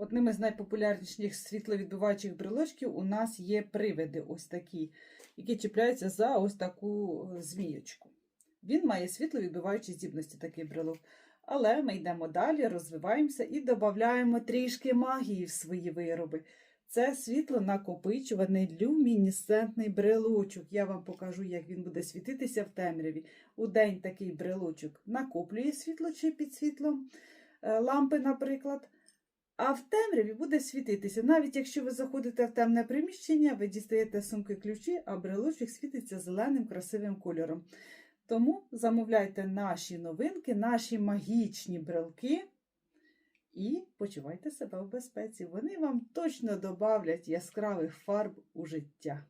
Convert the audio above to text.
Одним із найпопулярніших світловідбиваючих брелочків у нас є привиди, ось такі, які чіпляються за ось таку е, зміючку. Він має світловідбиваючі здібності, такий брелок. Але ми йдемо далі, розвиваємося і додаємо трішки магії в свої вироби. Це світло накопичуваний люмінесцентний брелочок. Я вам покажу, як він буде світитися в темряві. У день такий брелочок накоплює світло чи під світлом е, лампи, наприклад. А в темряві буде світитися. Навіть якщо ви заходите в темне приміщення, ви дістаєте сумки ключі, а брелочок світиться зеленим красивим кольором. Тому замовляйте наші новинки, наші магічні брелки і почувайте себе в безпеці. Вони вам точно додавлять яскравих фарб у життя.